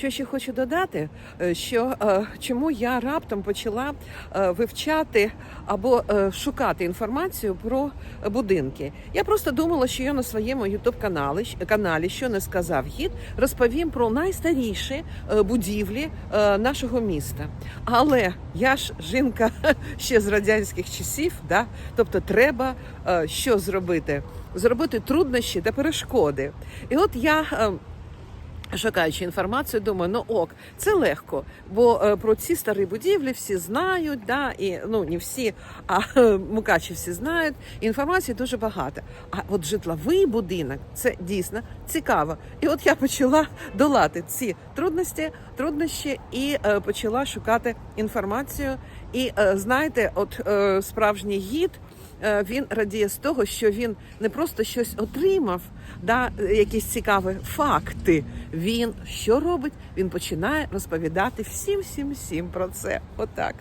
Що ще хочу додати, е, що е, чому я раптом почала е, вивчати або шукати інформацію про будинки. Я просто думала, що я на своєму ютуб каналі каналі, що не сказав гід, розповім про найстаріші будівлі нашого міста. Але я ж жінка ще з радянських часів, да? тобто треба що зробити? Зробити труднощі та перешкоди. І от я. Шукаючи інформацію, думаю, ну ок, це легко, бо е, про ці старі будівлі всі знають, да, і ну не всі, а мукачі всі знають. Інформації дуже багато. А от житловий будинок це дійсно цікаво. І от я почала долати ці трудності, труднощі і е, почала шукати інформацію. І е, знаєте, от е, справжній гід. Е, Він радіє з того, що він не просто щось отримав, да, якісь цікаві факти. Він що робить? Він починає розповідати всім, всім, всім про це. Отак.